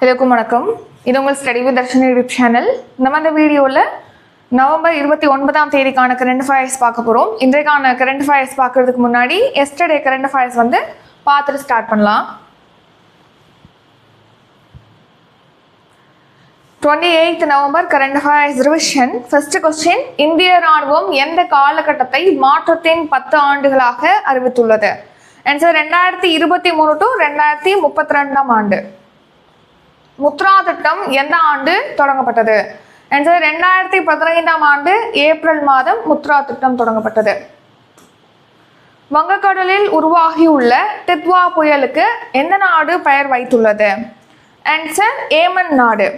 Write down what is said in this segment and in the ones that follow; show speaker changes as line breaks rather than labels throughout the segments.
எல்லாருக்கும் வணக்கம். இது உங்கள் study with Darshan YouTube channel நம்ம இந்த வீடியோவில் நவம்பர் இருபத்தி ஒன்பதாம் தேதிக்கான கரண்ட் ஃபயர்ஸ் பார்க்க போகிறோம் இன்றைக்கான கரண்ட் ஃபயர்ஸ் பார்க்கறதுக்கு முன்னாடி எஸ்டர்டே கரண்ட் ஃபயர்ஸ் வந்து பார்த்துட்டு ஸ்டார்ட் பண்ணலாம். Twenty eighth November current affairs revision first question இந்திய ராணுவம் எந்த காலகட்டத்தை மாற்றத்தின் பத்து ஆண்டுகளாக அறிவித்துள்ளது? ஆன்சர் ரெண்டாயிரத்தி இருபத்தி மூணு டு ரெண்டாயிரத்தி முப்பத்தி ரெண்டாம் ஆண்டு. முத்ரா திட்டம் எந்த ஆண்டு தொடங்கப்பட்டது? ஆன்சர் ரெண்டாயிரத்தி பதினைந்தாம் ஆண்டு ஏப்ரல் மாதம் முத்ரா திட்டம் தொடங்கப்பட்டது. வங்கக்கடலில் உருவாகியுள்ள டித்வா புயலுக்கு எந்த நாடு பெயர் வைத்துள்ளது? ஆன்சர் ஏமன் நாடு.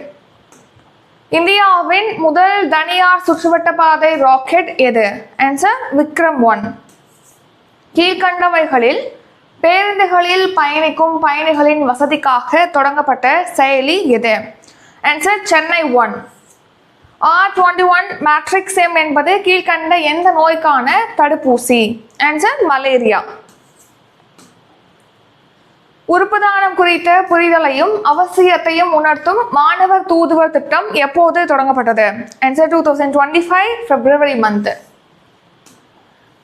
இந்தியாவின் முதல் தனியார் சுற்றுவட்ட பாதை ராக்கெட் எது? Answer Vikram one. கீழ்கண்டவைகளில் பேருந்துகளில் பயணிக்கும் பயணிகளின் வசதிக்காக தொடங்கப்பட்ட செயலி எது? Answer Chennai one R twenty one matrix M என்பது கீழ்கண்ட எந்த நோய்க்கான தடுப்பூசி? ஆன்சர் மலேரியா உறுப்புதானம் குறித்த புரிதலையும் அவசியத்தையும் உணர்த்தும் மாணவர் தூதுவர் திட்டம் எப்போது தொடங்கப்பட்டது? Answer two thousand twenty five February month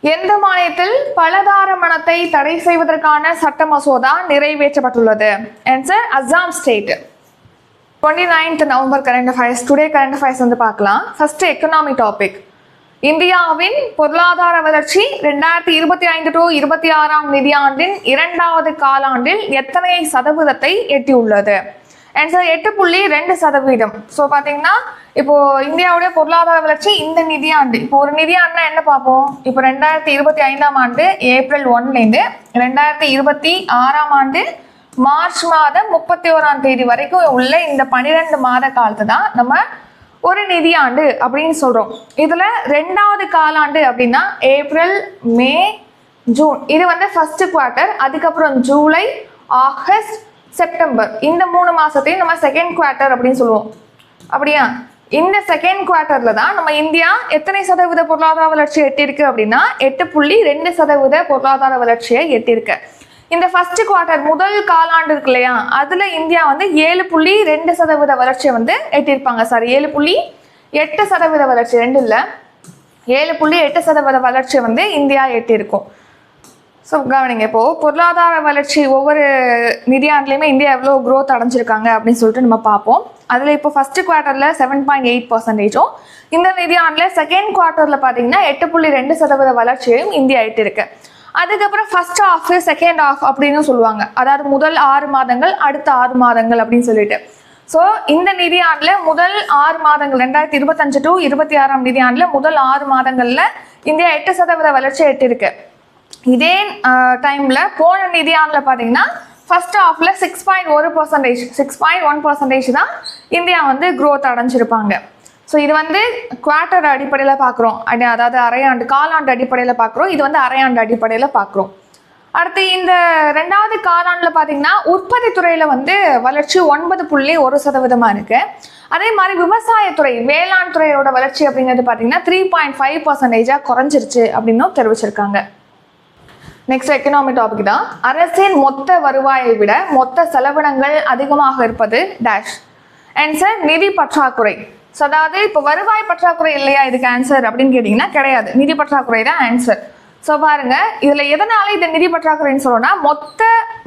எந்த மாநிலத்தில் பலதார மனத்தை தடை செய்வதற்கான சட்ட மசோதா நிறைவேற்றப்பட்டுள்ளது? Answer Assam state twenty ninth November current affairs today current affairs வந்து பார்க்கலாம். ஃபர்ஸ்ட் எக்கனாமி டாபிக் இந்தியாவின் பொருளாதார வளர்ச்சி ரெண்டாயிரத்தி இருபத்தி ஐந்து டு இருபத்தி ஆறாம் நிதியாண்டின் இரண்டாவது காலாண்டில் எத்தனை சதவீதத்தை எட்டியுள்ளது? ஆன்சர் எட்டு புள்ளி ரெண்டு சதவீதம். ஸோ பார்த்தீங்கன்னா இப்போ இந்தியாவுடைய பொருளாதார வளர்ச்சி இந்த நிதியாண்டு இப்போ ஒரு நிதியாண்டுனா என்ன பார்ப்போம்? இப்போ ரெண்டாயிரத்தி இருபத்தி ஐந்தாம் ஆண்டு ஏப்ரல் ஒன்லேருந்து ரெண்டாயிரத்தி இருபத்தி ஆறாம் ஆண்டு மார்ச் மாதம் முப்பத்தி ஓராம் தேதி வரைக்கும் உள்ள இந்த பன்னிரெண்டு மாத காலத்தை தான் நம்ம ஒரு நிதியாண்டு அப்படின்னு சொல்றோம். இதுல ரெண்டாவது காலாண்டு அப்படின்னா ஏப்ரல் மே ஜூன். இது வந்து ஃபர்ஸ்ட் குவார்ட்டர் அதுக்கப்புறம் ஜூலை ஆகஸ்ட் செப்டம்பர் இந்த மூணு மாதத்தையும் நம்ம செகண்ட் குவார்ட்டர் அப்படின்னு சொல்லுவோம். அப்படியா? இந்த செகண்ட் குவார்ட்டர்ல தான் நம்ம இந்தியா எத்தனை சதவீத பொருளாதார வளர்ச்சி எட்டியிருக்கு அப்படின்னா எட்டு புள்ளி ரெண்டு சதவீத பொருளாதார வளர்ச்சியை எட்டியிருக்கு. இந்த ஃபர்ஸ்ட் குவார்ட்டர் முதல் காலாண்டு இருக்கு இல்லையா? அதுல இந்தியா வந்து ஏழு புள்ளி ரெண்டு சதவீத வளர்ச்சியை வந்து எட்டியிருப்பாங்க. சாரி ஏழு புள்ளி எட்டு சதவீத வளர்ச்சி ரெண்டு இல்லை. ஏழு புள்ளி எட்டு சதவீத வளர்ச்சியை வந்து இந்தியா எட்டியிருக்கும். ஸோ கவனிங்க இப்போது பொருளாதார வளர்ச்சி ஒவ்வொரு நிதியாண்டுலையுமே இந்தியா எவ்வளோ க்ரோத் அடைஞ்சிருக்காங்க அப்படின்னு சொல்லிட்டு நம்ம பார்ப்போம். அதில் இப்போ ஃபஸ்ட்டு குவார்ட்டரில் செவன் பாயிண்ட் எயிட் பர்சன்டேஜும் இந்த நிதியாண்டில் செகண்ட் குவார்ட்டரில் பார்த்தீங்கன்னா எட்டு புள்ளி ரெண்டு சதவீத வளர்ச்சியையும் இந்தியா எட்டிருக்கு. அதுக்கப்புறம் ஃபர்ஸ்ட் ஆஃப் செகண்ட் ஆஃப் அப்படின்னு சொல்லுவாங்க. அதாவது முதல் ஆறு மாதங்கள் அடுத்த ஆறு மாதங்கள் அப்படின்னு சொல்லிட்டு. ஸோ இந்த நிதியாண்டில் முதல் ஆறு மாதங்கள் ரெண்டாயிரத்தி இருபத்தஞ்சு டு இருபத்தி ஆறாம் நிதியாண்டில் முதல் ஆறு மாதங்களில் இந்தியா எட்டு சதவீத வளர்ச்சி எட்டிருக்கு. இதே டைமில் போன நிதியாண்டில் பார்த்தீங்கன்னா ஃபர்ஸ்ட் ஹாஃபில் சிக்ஸ் பாயிண்ட் ஒரு percentage six point one percentage தான் இந்தியா வந்து க்ரோத் அடைஞ்சிருப்பாங்க. ஸோ இது வந்து குவார்ட்டர் அடிப்படையில் பார்க்குறோம் அதாவது அரையாண்டு காலாண்டு அடிப்படையில் பார்க்குறோம் இது வந்து அரையாண்டு அடிப்படையில் பார்க்குறோம் அடுத்து இந்த ரெண்டாவது காலாண்டில் பார்த்தீங்கன்னா உற்பத்தி துறையில் வந்து வளர்ச்சி ஒன்பது புள்ளி ஒரு சதவீதமாக இருக்குது அதே மாதிரி விவசாயத்துறை வேளாண் துறையோட வளர்ச்சி அப்படிங்கிறது பார்த்தீங்கன்னா த்ரீ பாயிண்ட் ஃபைவ் பர்சன்டேஜாக குறைஞ்சிருச்சு அப்படின்னும் தெரிவிச்சிருக்காங்க. நெக்ஸ்ட் எக்கனாமி டாபிக் தான் அரசின் மொத்த வருவாயை விட மொத்த செலவினங்கள் அதிகமாக இருப்பது டேஷ் ஆன்சர் நிதி பற்றாக்குறை. ஸோ அதாவது இப்போ வருவாய் பற்றாக்குறை இல்லையா இதுக்கு ஆன்சர் அப்படின்னு கேட்டிங்கன்னா கிடையாது. நிதி பற்றாக்குறை தான் ஆன்சர் ஸோ பாருங்க இதில் எதனால இது நிதி பற்றாக்குறைன்னு சொல்லணும்னா மொத்த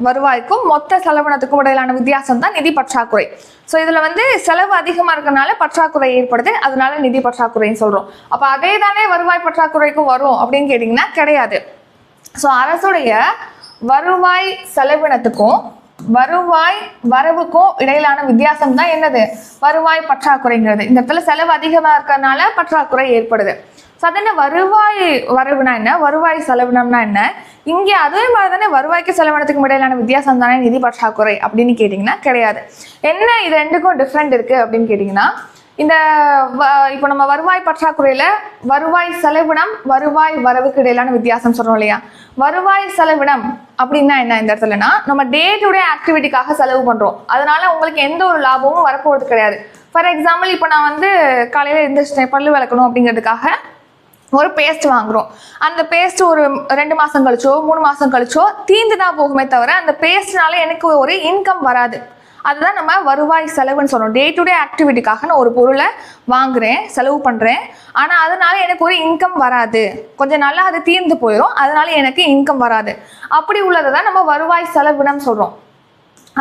வருவாய்க்கும் மொத்த செலவினத்துக்கும் இடையிலான வித்தியாசம் தான் நிதி பற்றாக்குறை. ஸோ இதில் வந்து செலவு அதிகமாக இருக்கிறனால பற்றாக்குறை ஏற்படுது. அதனால நிதி பற்றாக்குறைன்னு சொல்கிறோம் அப்போ அதே தானே வருவாய் பற்றாக்குறைக்கும் வரும் அப்படின்னு கேட்டிங்கன்னா கிடையாது. ஸோ அரசுடைய வருவாய் செலவினத்துக்கும் வருவாய் வரவுக்கும் இடையிலான வித்தியாசம் தான் என்னது? வருவாய் பற்றாக்குறைங்கிறது. இந்த இடத்துல செலவு அதிகமாக இருக்கிறதுனால பற்றாக்குறை ஏற்படுது. சதன வருவாய் வரவுனா என்ன? வருவாய் செலவினம்னா என்ன? இங்கே அதே மாதிரி தானே வருவாய்க்கு செலவினத்துக்கும் இடையிலான வித்தியாசம் தானே? நிதி பற்றாக்குறை அப்படின்னு கேட்டிங்கன்னா கிடையாது. என்ன இது ரெண்டுக்கும் டிஃப்ரெண்ட் இருக்குது அப்படின்னு கேட்டிங்கன்னா இந்த வ- இப்போ நம்ம வருவாய் பற்றாக்குறையில வருவாய் செலவினம் வருவாய் வரவுக்கு இடையிலான வித்தியாசம் சொல்றோம் இல்லையா? வருவாய் செலவினம் அப்படின்னா என்ன இந்த இடத்துலனா நம்ம டே டு டே ஆக்டிவிட்டிக்காக செலவு பண்றோம். அதனால உங்களுக்கு எந்த ஒரு லாபமும் வரப்போறது கிடையாது. ஃபார் எக்ஸாம்பிள் இப்போ நான் வந்து காலையில எழுந்திரிச்சிட்டேன் பல்லு விளக்கணும் அப்படிங்கிறதுக்காக ஒரு பேஸ்ட் வாங்குறோம். அந்த பேஸ்ட் ஒரு ரெண்டு மாதம் கழிச்சோ மூணு மாதம் கழிச்சோ தீந்து தான் போகுமே தவிர அந்த பேஸ்ட்னால எனக்கு ஒரு இன்கம் வராது. அதுதான் நம்ம வருவாய் செலவுன்னு சொல்றோம். டே டு டே ஆக்டிவிட்டிக்காக நான் ஒரு பொருளை வாங்குறேன் செலவு பண்ணுறேன் ஆனால் அதனால எனக்கு ஒரு இன்கம் வராது. கொஞ்ச நாளில் அது தீர்ந்து போயிடும் அதனால எனக்கு இன்கம் வராது. அப்படி உள்ளதை தான் நம்ம வருவாய் செலவினம் சொல்கிறோம்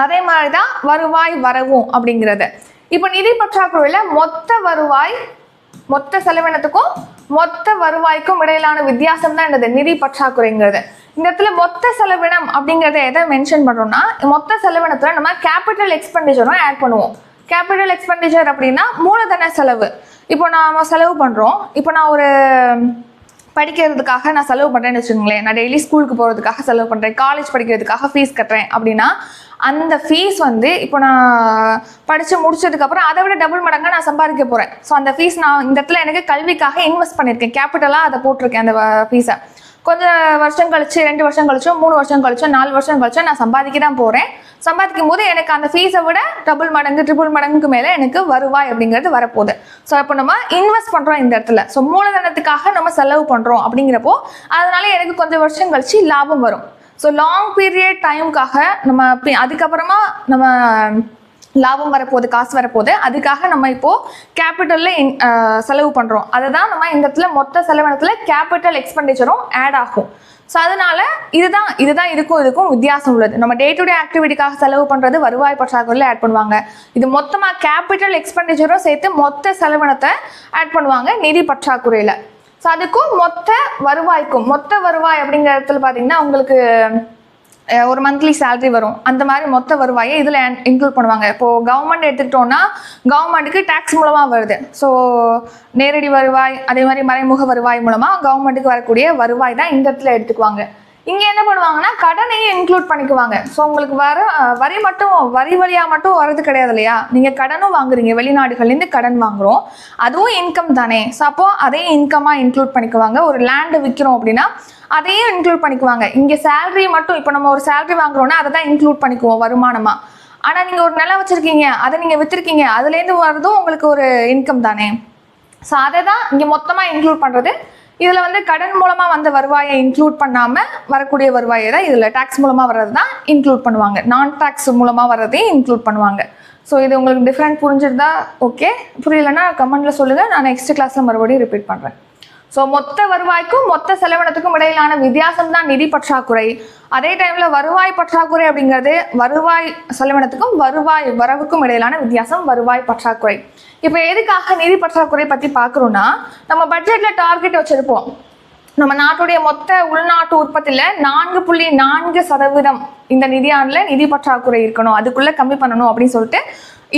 அதே மாதிரி தான் வருவாய் வரவும் அப்படிங்கிறது. இப்போ நிதி பற்றாக்குறையில் மொத்த வருவாய் மொத்த செலவினத்துக்கும் மொத்த வருவாய்க்கும் இடையிலான வித்தியாசம் தான் என்னது? நிதி பற்றாக்குறைங்கிறது. இந்த இடத்துல மொத்த செலவினம் அப்படிங்கிறத எதை மென்ஷன் பண்ணுறோம்னா மொத்த செலவினத்தில் நம்ம கேபிட்டல் எக்ஸ்பெண்டிச்சரும் ஆட் பண்ணுவோம். கேபிட்டல் எக்ஸ்பெண்டிச்சர் அப்படின்னா மூலதன செலவு. இப்போ நாம செலவு பண்ணுறோம் இப்போ நான் ஒரு படிக்கிறதுக்காக நான் செலவு பண்ணுறேன்னு வச்சுக்கோங்களேன். நான் டெய்லி ஸ்கூலுக்கு போகிறதுக்காக செலவு பண்ணுறேன் காலேஜ் படிக்கிறதுக்காக ஃபீஸ் கட்டுறேன் அப்படின்னா அந்த ஃபீஸ் வந்து இப்போ நான் படித்து முடிச்சதுக்கப்புறம் அதை விட டபுள் மடங்காக நான் சம்பாதிக்க போகிறேன் ஸோ அந்த ஃபீஸ் நான் இந்த இடத்துல எனக்கு கல்விக்காக இன்வெஸ்ட் பண்ணியிருக்கேன். கேபிட்டலாக அதை போட்டிருக்கேன் அந்த ஃபீஸை கொஞ்சம் வருஷம் கழிச்சு ரெண்டு வருஷம் கழிச்சோ மூணு வருஷம் கழிச்சோ நாலு வருஷம் கழிச்சோ நான் சம்பாதிக்க தான் போகிறேன் சம்பாதிக்கும் போது எனக்கு அந்த ஃபீஸை விட டபுள் மடங்கு ட்ரிபிள் மடங்குக்கு மேலே எனக்கு வருவாய் அப்படிங்கிறது வரப்போகுது. ஸோ அப்போ நம்ம இன்வெஸ்ட் பண்ணுறோம் இந்த இடத்துல. ஸோ மூலதனத்துக்காக நம்ம செலவு பண்ணுறோம் அப்படிங்கிறப்போ அதனால எனக்கு கொஞ்சம் வருஷம் கழிச்சு லாபம் வரும். ஸோ லாங் பீரியட் டைமுக்காக நம்ம அதுக்கப்புறமா நம்ம லாபம் வரப்போகுது காசு வரப்போகுது. அதுக்காக நம்ம இப்போ கேபிட்டல்ல செலவு பண்றோம். அதை தான் நம்ம இந்த இடத்துல மொத்த செலவினத்துல கேபிட்டல் எக்ஸ்பெண்டிச்சரும் ஆட் ஆகும். ஸோ அதனால இதுதான் இதுதான் இதுக்கும் இதுக்கும் வித்தியாசம் உள்ளது. நம்ம டே டு டே ஆக்டிவிட்டிக்காக செலவு பண்ணுறது வருவாய் பற்றாக்குறையில் ஆட் பண்ணுவாங்க. இது மொத்தமாக கேபிட்டல் எக்ஸ்பெண்டிச்சரும் சேர்த்து மொத்த செலவினத்தை ஆட் பண்ணுவாங்க நிதி பற்றாக்குறையில். ஸோ அதுக்கும் மொத்த வருவாய்க்கும் மொத்த வருவாய் அப்படிங்கிற இடத்துல பார்த்தீங்கன்னா உங்களுக்கு ஒரு மந்த்லி சேலரி வரும். அந்த மாதிரி மொத்த வருவாயை இதில் இன்க்ளூட் பண்ணுவாங்க. இப்போது கவர்மெண்ட் எடுத்துக்கிட்டோன்னா கவர்மெண்ட்டுக்கு டேக்ஸ் மூலமாக வருது. ஸோ நேரடி வருவாய் அதே மாதிரி மறைமுக வருவாய் மூலமாக கவர்மெண்ட்டுக்கு வரக்கூடிய வருவாய் தான் இந்த இடத்துல எடுத்துக்குவாங்க. இங்கே என்ன பண்ணுவாங்கன்னா கடனையும் இன்க்ளூட் பண்ணிக்குவாங்க. ஸோ உங்களுக்கு வர வரி மட்டும் வரி வழியாக மட்டும் வரது கிடையாது இல்லையா? நீங்கள் கடனும் வாங்குறீங்க. வெளிநாடுகள்லேருந்து கடன் வாங்குறோம். அதுவும் இன்கம் தானே. ஸோ அப்போது அதையும் இன்கமாக இன்க்ளூட் பண்ணிக்குவாங்க. ஒரு லேண்டு விற்கிறோம் அப்படின்னா அதையும் இன்க்ளூட் பண்ணிக்குவாங்க. இங்கே சேலரி மட்டும் இப்போ நம்ம ஒரு சேலரி வாங்குறோம்னா அதை தான் இன்க்ளூட் பண்ணிக்குவோம் வருமானமாக ஆனால் நீங்கள் ஒரு நிலம் வச்சுருக்கீங்க அதை நீங்கள் விற்றுருக்கீங்க அதுலேருந்து வர்றதும் உங்களுக்கு ஒரு இன்கம் தானே. ஸோ அதை தான் இங்கே மொத்தமாக இன்க்ளூட் பண்ணுறது இதில் வந்து கடன் மூலமாக வந்த வருவாயை இன்க்ளூட் பண்ணாமல் வரக்கூடிய வருவாயை தான் இதில் டேக்ஸ் மூலமாக வர்றது தான் இன்க்ளூட் பண்ணுவாங்க. நான் டேக்ஸ் மூலமாக வர்றதையும் இன்க்ளூட் பண்ணுவாங்க. ஸோ இது உங்களுக்கு டிஃப்ரெண்ட் புரிஞ்சிருந்தா ஓகே புரியலன்னா கமெண்ட்டில் சொல்லுங்கள் நான் நெக்ஸ்ட் கிளாஸில் மறுபடியும் ரிப்பீட் பண்ணுறேன் ஸோ மொத்த வருவாய்க்கும் மொத்த செலவினத்துக்கும் இடையிலான வித்தியாசம் தான் நிதி பற்றாக்குறை. அதே டைம்ல வருவாய் பற்றாக்குறை அப்படிங்கிறது வருவாய் செலவினத்துக்கும் வருவாய் வரவுக்கும் இடையிலான வித்தியாசம் வருவாய் பற்றாக்குறை. இப்போ எதுக்காக நிதி பற்றாக்குறை பத்தி பார்க்குறோம்னா நம்ம பட்ஜெட்ல டார்கெட் வச்சிருப்போம். நம்ம நாட்டுடைய மொத்த உள்நாட்டு உற்பத்தியில நான்கு புள்ளி நான்கு சதவீதம் இந்த நிதியாண்டில் நிதி பற்றாக்குறை இருக்கணும். அதுக்குள்ள கம்மி பண்ணணும் அப்படின்னு சொல்லிட்டு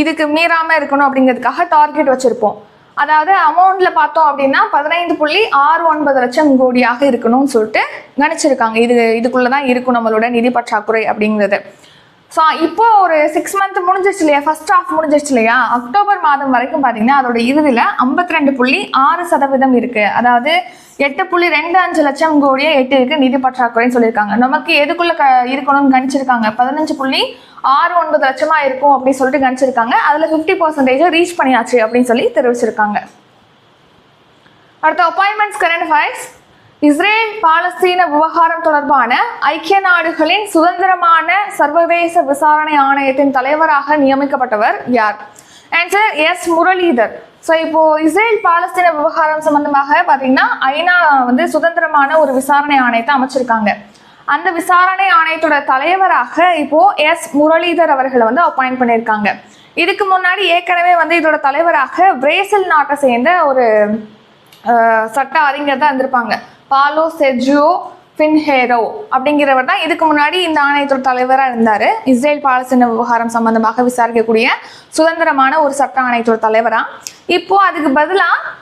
இதுக்கு மீறாம இருக்கணும் அப்படிங்கிறதுக்காக டார்கெட் வச்சிருப்போம். அதாவது அமௌண்ட்ல பார்த்தோம் அப்படின்னா பதினைந்து புள்ளி ஆறு ஒன்பது லட்சம் கோடியாக இருக்கணும்னு சொல்லிட்டு நினைச்சிருக்காங்க. இது இதுக்குள்ளதான் இருக்கும் நம்மளோட நிதி பற்றாக்குறை அப்படிங்கிறது. ஸோ இப்போ ஒரு சிக்ஸ் மந்த் முடிஞ்சிருச்சு இல்லையா? ஃபர்ஸ்ட் ஆஃப் முடிஞ்சிருச்சு இல்லையா? அக்டோபர் மாதம் வரைக்கும் பார்த்தீங்கன்னா அதோட இறுதியில் ஐம்பத்தி ரெண்டு புள்ளி ஆறு சதவீதம் இருக்குது அதாவது எட்டு புள்ளி ரெண்டு அஞ்சு லட்சம் கோடியே எட்டிற்கு நிதி பற்றாக்குறைன்னு சொல்லியிருக்காங்க. நமக்கு எதுக்குள்ள க இருக்கணும்னு கணிச்சிருக்காங்க? பதினஞ்சு புள்ளி ஆறு ஒன்பது லட்சமா இருக்கும் அப்படின்னு சொல்லிட்டு கணிச்சிருக்காங்க. அதுல ஃபிஃப்டி பர்சன்டேஜ் ரீச் பண்ணியாச்சு அப்படின்னு சொல்லி தெரிவிச்சிருக்காங்க. அடுத்த அப்பாயின்மெண்ட்ஸ் கரண்ட் ஃபைல்ஸ் இஸ்ரேல் பாலஸ்தீன விவகாரம் தொடர்பான ஐக்கிய நாடுகளின் சுதந்திரமான சர்வதேச விசாரணை ஆணையத்தின் தலைவராக நியமிக்கப்பட்டவர் யார்? Answer S Muralidhar. ஸோ இப்போ இஸ்ரேல் பாலஸ்தீன விவகாரம் சம்பந்தமாக பார்த்தீங்கன்னா ஐநா வந்து சுதந்திரமான ஒரு விசாரணை ஆணையத்தை அமைச்சிருக்காங்க. அந்த விசாரணை ஆணையத்தோட தலைவராக இப்போ எஸ் முரளிதர் அவர்களை வந்து அப்பாயிண்ட் பண்ணியிருக்காங்க. இதுக்கு முன்னாடி ஏற்கனவே வந்து இதோட தலைவராக பிரேசில் நாட்டை சேர்ந்த ஒரு சட்ட அறிஞர் தான் இருந்திருப்பாங்க. பாலோ செஜியோ ஃபின்ஹேரோ அப்படிங்கிறவர் தான். இதுக்கு முன்னாடி இந்த ஆணையத்தோட தலைவராக இருந்தார். இஸ்ரேல் பாலஸ்தீன விவகாரம் சம்பந்தமாக விசாரிக்கக்கூடிய சுதந்திரமான ஒரு சட்ட ஆணையத்தோட தலைவராக இப்போது அதுக்கு பதிலாக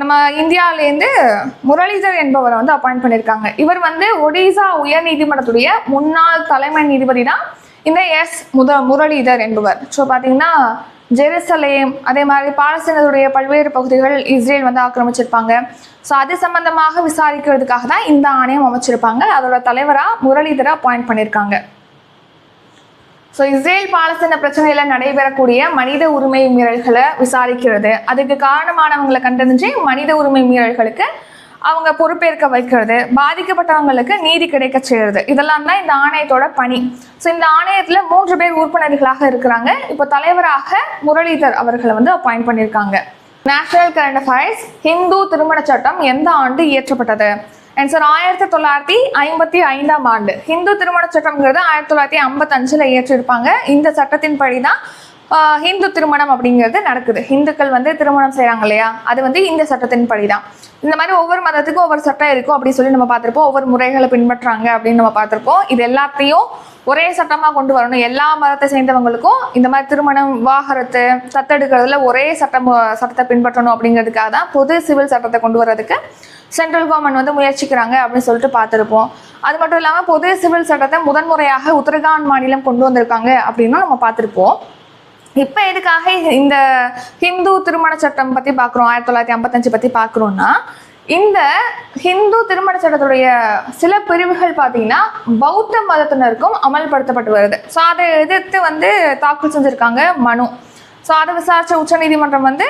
நம்ம இந்தியாவிலேருந்து முரளிதர் என்பவரை வந்து அப்பாயிண்ட் பண்ணியிருக்காங்க இவர் வந்து ஒடிசா உயர் நீதிமன்றத்துடைய முன்னாள் தலைமை நீதிபதி தான். இந்த எஸ் முத முரளிதர் என்பவர். ஸோ பார்த்தீங்கன்னா ஜெருசலேம் அதே மாதிரி பாலஸ்தீனத்துடைய பல்வேறு பகுதிகள் இஸ்ரேல் வந்து ஆக்கிரமிச்சிருப்பாங்க. ஸோ அது சம்பந்தமாக விசாரிக்கிறதுக்காக தான் இந்த ஆணையம் அமைச்சிருப்பாங்க. அதோட தலைவராக முரளிதரை அப்பாயிண்ட் பண்ணியிருக்காங்க ஸோ இஸ்ரேல் பாலஸ்தீன பிரச்சனையில் நடைபெறக்கூடிய மனித உரிமை மீறல்களை விசாரிக்கிறது. அதுக்கு காரணமானவங்களை கண்டறிஞ்சு மனித உரிமை மீறல்களுக்கு அவங்க பொறுப்பேற்க வைக்கிறது பாதிக்கப்பட்டவங்களுக்கு நீதி கிடைக்க செய்யறது இதெல்லாம் தான் இந்த ஆணையத்தோட பணி. ஸோ இந்த ஆணையத்தில் மூன்று பேர் உறுப்பினர்களாக இருக்கிறாங்க. இப்போ தலைவராக முரளிதர் அவர்களை வந்து அப்பாயிண்ட் பண்ணியிருக்காங்க. நேஷனல் கரண்ட் அஃபேர்ஸ் ஹிந்து திருமண சட்டம் எந்த ஆண்டு இயற்றப்பட்டது? ஆன்சர் ஆயிரத்தி தொள்ளாயிரத்தி ஐம்பத்தி ஐந்தாம் ஆண்டு. ஹிந்து திருமண சட்டம்ங்கிறது ஆயிரத்தி தொள்ளாயிரத்தி ஐம்பத்தஞ்சில் இயற்றிருப்பாங்க. இந்த சட்டத்தின்படி தான் ஹிந்து திருமணம் அப்படிங்கிறது நடக்குது. ஹிந்துக்கள் வந்து திருமணம் செய்கிறாங்க இல்லையா? அது வந்து இந்த சட்டத்தின்படி தான் இந்த மாதிரி ஒவ்வொரு மதத்துக்கும் ஒவ்வொரு சட்டம் இருக்கும் அப்படின்னு சொல்லி நம்ம பார்த்துருப்போம். ஒவ்வொரு முறைகளை பின்பற்றுறாங்க அப்படின்னு நம்ம பார்த்துருப்போம். இது எல்லாத்தையும் ஒரே சட்டமாக கொண்டு வரணும். எல்லா மதத்தை சேர்ந்தவங்களுக்கும் இந்த மாதிரி திருமணம் விவாகரத்து தத்தெடுக்கிறதுல ஒரே சட்டம் சட்டத்தை பின்பற்றணும் அப்படிங்கிறதுக்காக தான் பொது சிவில் சட்டத்தை கொண்டு வர்றதுக்கு சென்ட்ரல் கவர்மெண்ட் வந்து முயற்சிக்கிறாங்க அப்படின்னு சொல்லிட்டு பார்த்துருப்போம். அது மட்டும் இல்லாமல் பொது சிவில் சட்டத்தை முதன்முறையாக உத்தரகாண்ட் மாநிலம் கொண்டு வந்திருக்காங்க அப்படின்னும் நம்ம பார்த்துருப்போம். இப்போ எதுக்காக இந்த ஹிந்து திருமண சட்டம் பற்றி பார்க்குறோம் ஆயிரத்தி தொள்ளாயிரத்தி ஐம்பத்தஞ்சு பற்றி பார்க்குறோன்னா இந்த ஹிந்து திருமண சட்டத்துடைய சில பிரிவுகள் பார்த்தீங்கன்னா பௌத்த மதத்தினருக்கும் அமல்படுத்தப்பட்டு வருது. ஸோ அதை எதிர்த்து வந்து தாக்கல் செஞ்சுருக்காங்க மனு. ஸோ அதை விசாரித்த உச்சநீதிமன்றம் வந்து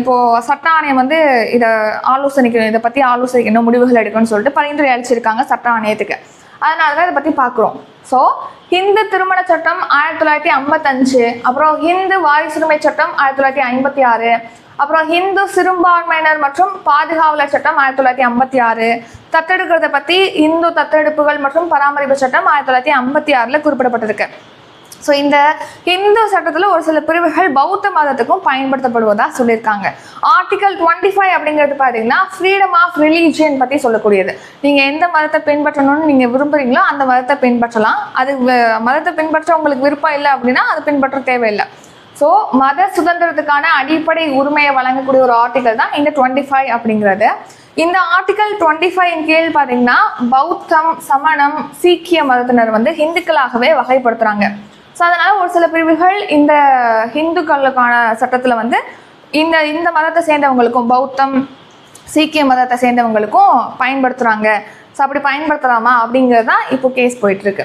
இப்போது சட்ட ஆணையம் வந்து இதை ஆலோசனைக்கணும் இதை பற்றி ஆலோசனைக்கணும் முடிவுகள் எடுக்கணும்னு சொல்லிட்டு பரிந்துரை அளிச்சிருக்காங்க சட்ட ஆணையத்துக்கு. அதனால தான் இதை பற்றி பார்க்குறோம் ஸோ ஹிந்து திருமண சட்டம் ஆயிரத்தி தொள்ளாயிரத்தி ஐம்பத்தஞ்சு அப்புறம் ஹிந்து வாரிசுரிமை சட்டம் ஆயிரத்தி தொள்ளாயிரத்தி ஐம்பத்தி ஆறு அப்புறம் ஹிந்து சிறுபான்மையினர் மற்றும் பாதுகாவலர் சட்டம் ஆயிரத்தி தொள்ளாயிரத்தி ஐம்பத்தி ஆறு. தத்தெடுக்கிறத பற்றி இந்து தத்தெடுப்புகள் மற்றும் பராமரிப்பு சட்டம் ஆயிரத்தி தொள்ளாயிரத்தி ஐம்பத்தி ஆறில் குறிப்பிடப்பட்டிருக்கு. ஸோ இந்த இந்து சட்டத்தில் ஒரு சில பிரிவுகள் பௌத்த மதத்துக்கும் பயன்படுத்தப்படுவதா சொல்லியிருக்காங்க. ஆர்டிகல் டுவெண்ட்டி ஃபைவ் அப்படிங்கிறது பார்த்தீங்கன்னா ஃப்ரீடம் ஆஃப் ரிலீஜியன் பற்றி சொல்லக்கூடியது. நீங்கள் எந்த மதத்தை பின்பற்றணும்னு நீங்கள் விரும்புகிறீங்களோ அந்த மதத்தை பின்பற்றலாம். அது வ- மதத்தை பின்பற்ற உங்களுக்கு விருப்பம் இல்லை அப்படின்னா அது பின்பற்ற தேவையில்லை. ஸோ மத சுதந்திரத்துக்கான அடிப்படை உரிமையை வழங்கக்கூடிய ஒரு ஆர்டிகல் தான் இந்த டுவெண்ட்டி ஃபைவ் அப்படிங்கிறது. இந்த ஆர்டிகல் டுவெண்ட்டி ஃபைவ் கீழ் பார்த்தீங்கன்னா பௌத்தம் சமணம் சீக்கிய மதத்தினர் வந்து ஹிந்துக்களாகவே வகைப்படுத்துகிறாங்க ஸோ அதனால் ஒரு சில பிரிவுகள் இந்த ஹிந்துக்களுக்கான சட்டத்தில் வந்து இந்த இந்த மதத்தை சேர்ந்தவங்களுக்கும் பௌத்தம் சீக்கிய மதத்தை சேர்ந்தவங்களுக்கும் பயன்படுத்துகிறாங்க ஸோ அப்படி பயன்படுத்தலாமா அப்படிங்கிறது தான் இப்போ கேஸ் போயிட்டுருக்கு.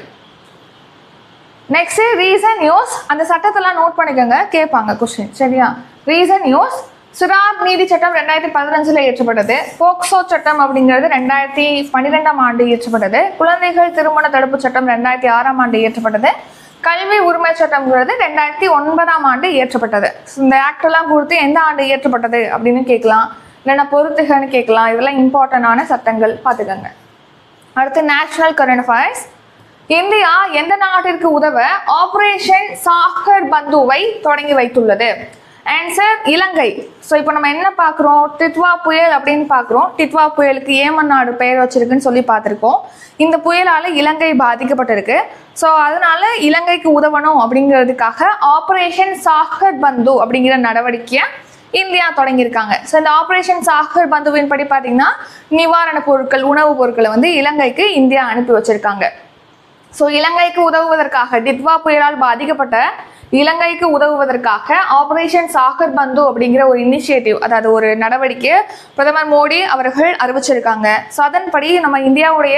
நெக்ஸ்ட்டு ரீசன் யூஸ் அந்த சட்டத்தெல்லாம் நோட் பண்ணிக்கோங்க கேட்பாங்க கொஸ்டின் சரியா? ரீசன் யூஸ் சிறார் நீதி சட்டம் ரெண்டாயிரத்தி பதினஞ்சில் இயற்றப்பட்டது. போக்சோ சட்டம் அப்படிங்கிறது ரெண்டாயிரத்தி பன்னிரெண்டாம் ஆண்டு இயற்றப்பட்டது. குழந்தைகள் திருமண தடுப்பு சட்டம் ரெண்டாயிரத்தி ஆறாம் ஆண்டு இயற்றப்பட்டது. கல்வி உரிமை சட்டம்ங்கிறது ரெண்டாயிரத்தி ஒன்பதாம் ஆண்டு இயற்றப்பட்டது. இந்த ஆக்டெல்லாம் கொடுத்து எந்த ஆண்டு இயற்றப்பட்டது அப்படின்னு கேட்கலாம். இல்லைன்னா பொறுத்துகன்னு கேட்கலாம். இதெல்லாம் இம்பார்ட்டண்டான சட்டங்கள் பார்த்துக்கோங்க. அடுத்து நேஷனல் கரண்ட் அஃபேர்ஸ் இந்தியா எந்த நாட்டிற்கு உதவ ஆபரேஷன் சாகர் பந்துவை தொடங்கி வைத்துள்ளது? ஆன்சர் இலங்கை. ஸோ இப்போ நம்ம என்ன பார்க்குறோம்? டித்வா புயல் அப்படின்னு பார்க்குறோம். டித்வா புயலுக்கு ஏமன் நாடு பெயர் வச்சிருக்குன்னு சொல்லி பார்த்துருக்கோம். இந்த புயலால் இலங்கை பாதிக்கப்பட்டிருக்கு. ஸோ அதனால இலங்கைக்கு உதவணும் அப்படிங்கிறதுக்காக ஆப்ரேஷன் சாகர் பந்து அப்படிங்கிற நடவடிக்கையை இந்தியா தொடங்கியிருக்காங்க. ஸோ இந்த ஆப்ரேஷன் சாகர் பந்துவின் படி பார்த்தீங்கன்னா நிவாரணப் பொருட்கள் உணவுப் பொருட்களை வந்து இலங்கைக்கு இந்தியா அனுப்பி வச்சிருக்காங்க. ஸோ இலங்கைக்கு உதவுவதற்காக டித்வா புயலால் பாதிக்கப்பட்ட இலங்கைக்கு உதவுவதற்காக ஆபரேஷன் சாகர் பந்து அப்படிங்கிற ஒரு இனிஷியேட்டிவ் அதாவது ஒரு நடவடிக்கை பிரதமர் மோடி அவர்கள் அறிவிச்சிருக்காங்க. ஸோ அதன்படி நம்ம இந்தியாவுடைய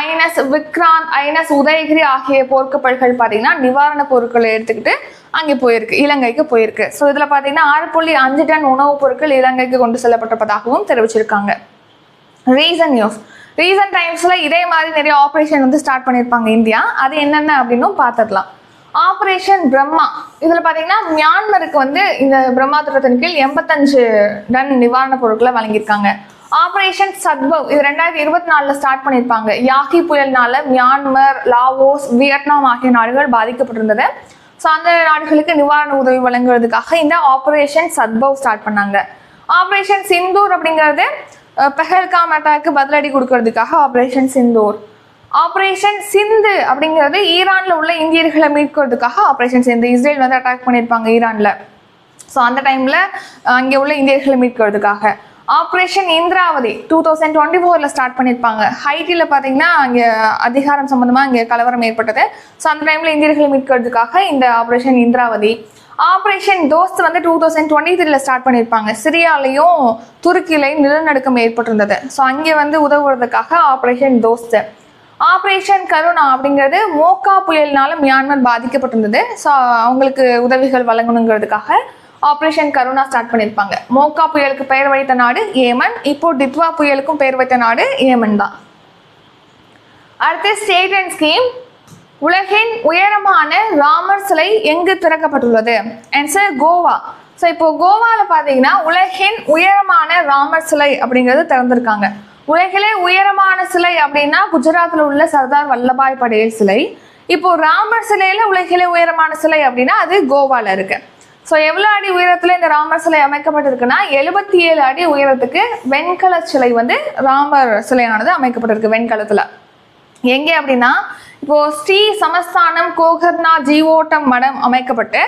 ஐஎன்எஸ் விக்ராந்த் ஐஎன்எஸ் உதயகிரி ஆகிய போர்க்கப்பல்கள் பார்த்தீங்கன்னா நிவாரணப் பொருட்களை எடுத்துக்கிட்டு அங்கே போயிருக்கு இலங்கைக்கு போயிருக்கு. ஸோ இதில் பார்த்தீங்கன்னா ஆறு புள்ளி அஞ்சு டன் உணவுப் பொருட்கள் இலங்கைக்கு கொண்டு செல்லப்பட்டிருப்பதாகவும் தெரிவிச்சிருக்காங்க. ரீசன் நியூஸ் ரீசன் டைம்ஸில் இதே மாதிரி நிறைய ஆப்ரேஷன் வந்து ஸ்டார்ட் பண்ணியிருப்பாங்க இந்தியா. அது என்னென்ன அப்படின்னும் பார்த்துடலாம். ஆப்ரேஷன் பிரம்மா. இதில் பார்த்தீங்கன்னா மியான்மருக்கு வந்து இந்த பிரம்மா திட்டத்தின் கீழ் எண்பத்தஞ்சு டன் நிவாரணப் பொருட்களை வழங்கியிருக்காங்க. ஆப்ரேஷன் சத்பவ் இது ரெண்டாயிரத்தி இருபத்தி நாலில் ஸ்டார்ட் பண்ணியிருப்பாங்க. யாகி புயல்னால மியான்மர் லாவோஸ் வியட்நாம் ஆகிய நாடுகள் பாதிக்கப்பட்டிருந்தது. ஸோ அந்த நாடுகளுக்கு நிவாரண உதவி வழங்குறதுக்காக இந்த ஆப்ரேஷன் சத்பவ் ஸ்டார்ட் பண்ணாங்க. ஆப்ரேஷன் சிந்தூர் அப்படிங்கிறது பெஹல்காம் அட்டாக்கு பதிலடி கொடுக்கறதுக்காக ஆப்ரேஷன் சிந்தூர். ஆப்ரேஷன் சிந்து அப்படிங்கிறது ஈரானில் உள்ள இந்தியர்களை மீட்கிறதுக்காக ஆப்ரேஷன் சிந்து இஸ்ரேல் வந்து அட்டாக் பண்ணியிருப்பாங்க ஈரானில். ஸோ அந்த டைமில் அங்கே உள்ள இந்தியர்களை மீட்கிறதுக்காக. Operation Indravati two thousand twenty ஃபோரில் ஸ்டார்ட் பண்ணியிருப்பாங்க. ஹைட்டியில் பார்த்தீங்கன்னா அங்கே அதிகாரம் சம்மந்தமாக இங்கே கலவரம் ஏற்பட்டது. ஸோ அந்த டைமில் இந்தியர்களை மீட்கிறதுக்காக இந்த ஆப்ரேஷன் இந்திராவதி. ஆப்ரேஷன் தோஸ்த் வந்து டூ தௌசண்ட் டுவெண்ட்டி த்ரீல ஸ்டார்ட் பண்ணியிருப்பாங்க. சிரியாலையும் துருக்கிலையும் நிலநடுக்கம் ஏற்பட்டிருந்தது. ஸோ அங்கே வந்து உதவுறதுக்காக ஆப்ரேஷன் தோஸ்து ஆப்ரேஷன் கருணா அப்படிங்கிறது மோக்கா புயல்னால மியான்மர் பாதிக்கப்பட்டிருந்தது. ஸோ அவங்களுக்கு உதவிகள் வழங்கணுங்கிறதுக்காக ஆப்ரேஷன் கருணா ஸ்டார்ட் பண்ணியிருப்பாங்க. மோக்கா புயலுக்கு பெயர் வைத்த நாடு ஏமன் இப்போ டித்வா புயலுக்கும் பெயர் வைத்த நாடு ஏமன் தான். அடுத்து ஸ்டேட் அண்ட் ஸ்கீம் உலகின் உயரமான ராமர் சிலை எங்கு திறக்கப்பட்டுள்ளது? ஆன்சர் கோவா. ஸோ இப்போ கோவாவில் பார்த்தீங்கன்னா உலகின் உயரமான ராமர் சிலை அப்படிங்கிறது திறந்திருக்காங்க. உலகிலே உயரமான சிலை அப்படின்னா குஜராத்தில் உள்ள சர்தார் வல்லபாய் படேல் சிலை. இப்போ ராமர் சிலையில உலகிலே உயரமான சிலை அப்படின்னா அது கோவால இருக்கு. ஸோ எவ்வளோ அடி உயரத்தில் இந்த ராமர் சிலை அமைக்கப்பட்டிருக்குன்னா எழுபத்தி ஏழு அடி உயரத்துக்கு வெண்கல சிலை வந்து ராமர் சிலையானது அமைக்கப்பட்டிருக்கு வெண்கலத்தில். எங்கே அப்படின்னா இப்போ ஸ்ரீ சமஸ்தானம் கோகர்னா ஜீவோட்டம் மடம் அமைக்கப்பட்டு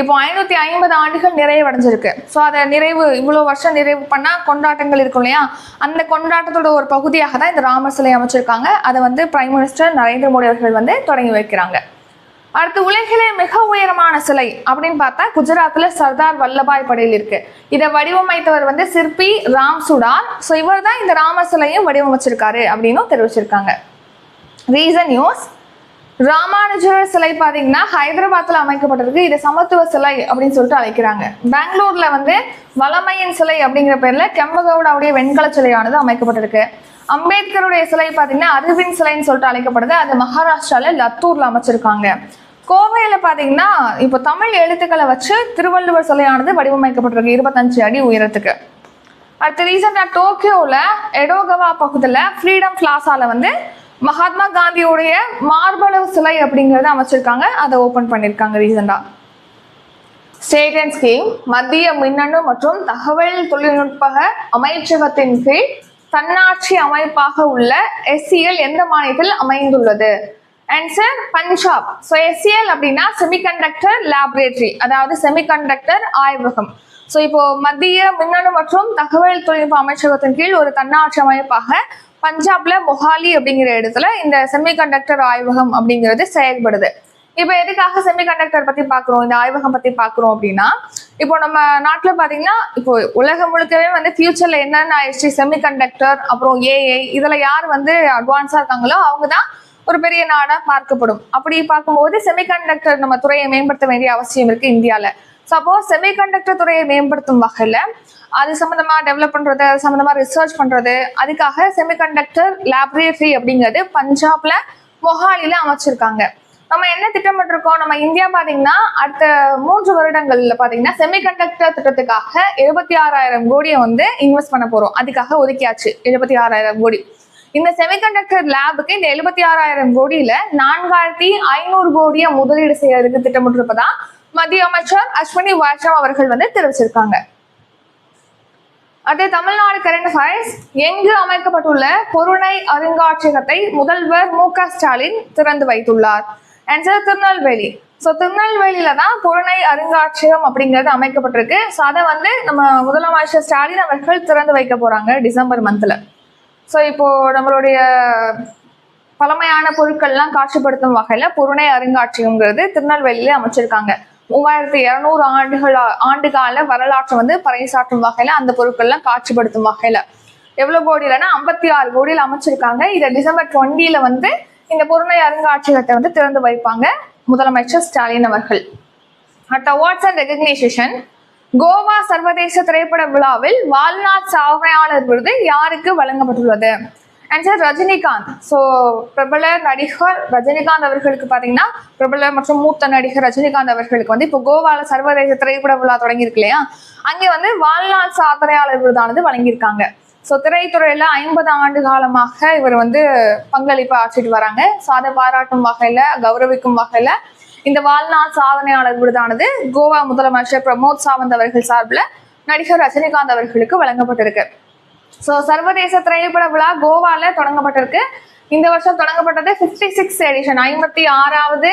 இப்போ ஐநூற்றி ஐம்பது ஆண்டுகள் நிறைவடைஞ்சிருக்கு. ஸோ அதை நிறைவு இவ்வளோ வருஷம் நிறைவு பண்ணால் கொண்டாட்டங்கள் இருக்கும் இல்லையா? அந்த கொண்டாட்டத்தோட ஒரு பகுதியாக தான் இந்த ராமர் சிலை அமைச்சிருக்காங்க. அதை வந்து பிரைம் மினிஸ்டர் நரேந்திர மோடி அவர்கள் வந்து தொடங்கி வைக்கிறாங்க. அடுத்து உலகிலே மிக உயரமான சிலை அப்படின்னு பார்த்தா குஜராத்தில் சர்தார் வல்லபாய் படேல் இருக்கு. இதை வடிவமைத்தவர் வந்து சிற்பி ராம் சுடார் ஸோ இவர் தான் இந்த ராமர் சிலையும் வடிவமைச்சிருக்காரு அப்படின்னும் தெரிவிச்சிருக்காங்க. ரீசன் நியூஸ் ராமானுஜர் சிலை பாத்தீங்கன்னா ஹைதராபாத்தில் அமைக்கப்பட்டிருக்கு. இது சமத்துவ சிலை அப்படின்னு சொல்லிட்டு அழைக்கிறாங்க. பெங்களூர்ல வந்து வளமையின் சிலை அப்படிங்கிற பேர்ல கெம்பகவுடாவுடைய வெண்கல சிலையானது அமைக்கப்பட்டிருக்கு. அம்பேத்கருடைய சிலை பார்த்தீங்கன்னா அரவிந்த் சிலைன்னு சொல்லிட்டு அழைக்கப்படுது. அது மகாராஷ்டிரால லத்தூர்ல அமைச்சிருக்காங்க. கோவையில பாத்தீங்கன்னா இப்போ தமிழ் எழுத்துக்களை வச்சு திருவள்ளுவர் சிலையானது வடிவமைக்கப்பட்டிருக்கு இருபத்தஞ்சு அடி உயரத்துக்கு. அடுத்து ரீசெண்டாக டோக்கியோவில் எடோகவா பகுதியில் ஃப்ரீடம் பிளாசால வந்து மகாத்மா காந்தியுடைய மார்பளவு சிலை அப்படிங்கிறத அமைச்சிருக்காங்க. அதை ஓப்பன் பண்ணியிருக்காங்க ரீசெண்டாக ஸ்டேட் அண்ட் ஸ்கீம் மத்திய மின்னணு மற்றும் தகவல் தொழில்நுட்ப அமைச்சகத்தின் கீழ் தன்னாட்சி அமைப்பாக உள்ள எஸ்சிஎல் எந்த மாநிலத்தில் அமைந்துள்ளது? ஆன்சர் பஞ்சாப் ஸோ எஸ்சிஎல் அப்படின்னா செமிகண்டக்டர் லேபரேட்டரி அதாவது செமிகண்டக்டர் ஆய்வகம். ஸோ இப்போ மத்திய மின்னணு மற்றும் தகவல் தொழில்நுட்ப அமைச்சகத்தின் கீழ் ஒரு தன்னாட்சி அமைப்பாக பஞ்சாப்ல மொஹாலி அப்படிங்கிற இடத்துல இந்த செமிகண்டக்டர் ஆய்வகம் அப்படிங்கிறது செயல்படுது. இப்போ எதுக்காக செமிகண்டக்டர் பத்தி பார்க்குறோம் இந்த ஆய்வகம் பத்தி பார்க்குறோம் அப்படின்னா இப்போ நம்ம நாட்டில் பார்த்தீங்கன்னா இப்போ உலகம் முழுக்கவே வந்து ஃபியூச்சர்ல என்னென்ன ஆயிடுச்சு? செமிகண்டக்டர் அப்புறம் ஏஐ இதுல யார் வந்து அட்வான்ஸா இருக்காங்களோ அவங்க தான் ஒரு பெரிய நாடா பார்க்கப்படும். அப்படி பார்க்கும்போது செமிகண்டக்டர் நம்ம துறையை மேம்படுத்த வேண்டிய அவசியம் இருக்கு இந்தியால. சப்போஸ் செமிகண்டக்டர் துறையை மேம்படுத்தும் வகையில அது சம்மந்தமா டெவலப் பண்றது அது சம்மந்தமா ரிசர்ச் பண்றது அதுக்காக செமிகண்டக்டர் லேபரேட்டரி அப்படிங்கிறது பஞ்சாப்ல மொஹாலில அமைச்சிருக்காங்க. நம்ம என்ன திட்டமிட்டிருக்கோம்? நம்ம இந்தியா பாத்தீங்கன்னா அடுத்த மூன்று வருடங்கள்ல பாத்தீங்கன்னா செமிகண்டக்டர் திட்டத்துக்காக எழுபத்தி ஆறாயிரம் கோடியை வந்து இன்வெஸ்ட் பண்ண போறோம். அதுக்காக ஒதுக்கியாச்சு எழுபத்தி ஆறாயிரம் கோடி. இந்த செமிகண்டக்டர் லேபுக்கு இந்த எழுபத்தி ஆறாயிரம் கோடியில நான்காயிரத்தி ஐநூறு கோடியை முதலீடு செய்யறதுக்கு திட்டமிட்டிருப்பதா மத்திய அமைச்சர் அஸ்வினி வைஷ்ணவ் அவர்கள் வந்து தெரிவிச்சிருக்காங்க. அதே தமிழ்நாடு கரண்ட் அஃபேர்ஸ். எங்கு அமைக்கப்பட்டுள்ள பொருணை அருங்காட்சியகத்தை முதல்வர் மு க ஸ்டாலின் திறந்து வைத்துள்ளார். ஆன்சர் திருநெல்வேலி. ஸோ திருநெல்வேலியில தான் பொருணை அருங்காட்சியகம் அப்படிங்கிறது அமைக்கப்பட்டிருக்கு. ஸோ அதை வந்து நம்ம முதலமைச்சர் ஸ்டாலின் அவர்கள் திறந்து வைக்க போறாங்க டிசம்பர் மந்த்ல ஸோ இப்போ நம்மளுடைய பழமையான பொருட்கள்லாம் காட்சிப்படுத்தும் வகையில பொருணை அருங்காட்சியகம்ங்கிறது திருநெல்வேலியில அமைச்சிருக்காங்க. மூவாயிரத்தி இருநூறு ஆண்டுகளா ஆண்டு கால வரலாற்றை வந்து பறைசாற்றும் வகையில அந்த பொருட்கள்லாம் காட்சிப்படுத்தும் வகையில. எவ்வளவு கோடியிலன்னா ஐம்பத்தி ஆறு கோடியில் அமைச்சிருக்காங்க. இதை டிசம்பர் டுவெண்ட்டில வந்து இந்த பொறுமை அருங்காட்சியகத்தை வந்து திறந்து வைப்பாங்க முதலமைச்சர் ஸ்டாலின் அவர்கள். At awards and recognition Goa சர்வதேச திரைப்பட விழாவில் வாழ்நாள் சாதனையாளர் விருது யாருக்கு வழங்கப்பட்டுள்ளது? அண்ட் சார் ரஜினிகாந்த் ஸோ பிரபல நடிகர் ரஜினிகாந்த் அவர்களுக்கு பார்த்தீங்கன்னா பிரபல மற்றும் மூத்த நடிகர் ரஜினிகாந்த் அவர்களுக்கு வந்து இப்போ கோவாவில் சர்வதேச திரைப்பட விழா தொடங்கியிருக்கு இல்லையா? அங்கே வந்து வாழ்நாள் சாதனையாளர் விருதானது வழங்கியிருக்காங்க. ஸோ திரைத்துறையில் ஐம்பது ஆண்டு காலமாக இவர் வந்து பங்களிப்பு ஆற்றிட்டு வராங்க. ஸோ அதை பாராட்டும் வகையில் கௌரவிக்கும் வகையில் இந்த வாழ்நாள் சாதனையாளர் விருதானது கோவா முதலமைச்சர் பிரமோத் சாவந்த் அவர்கள் சார்பில் நடிகர் ரஜினிகாந்த் அவர்களுக்கு வழங்கப்பட்டிருக்கு. ஸோ சர்வதேச திரைப்பட விழா கோவால தொடங்கப்பட்டிருக்கு. இந்த வருஷம் தொடங்கப்பட்டது ஃபிஃப்டி சிக்ஸ் எடிஷன் ஐம்பத்தி ஆறாவது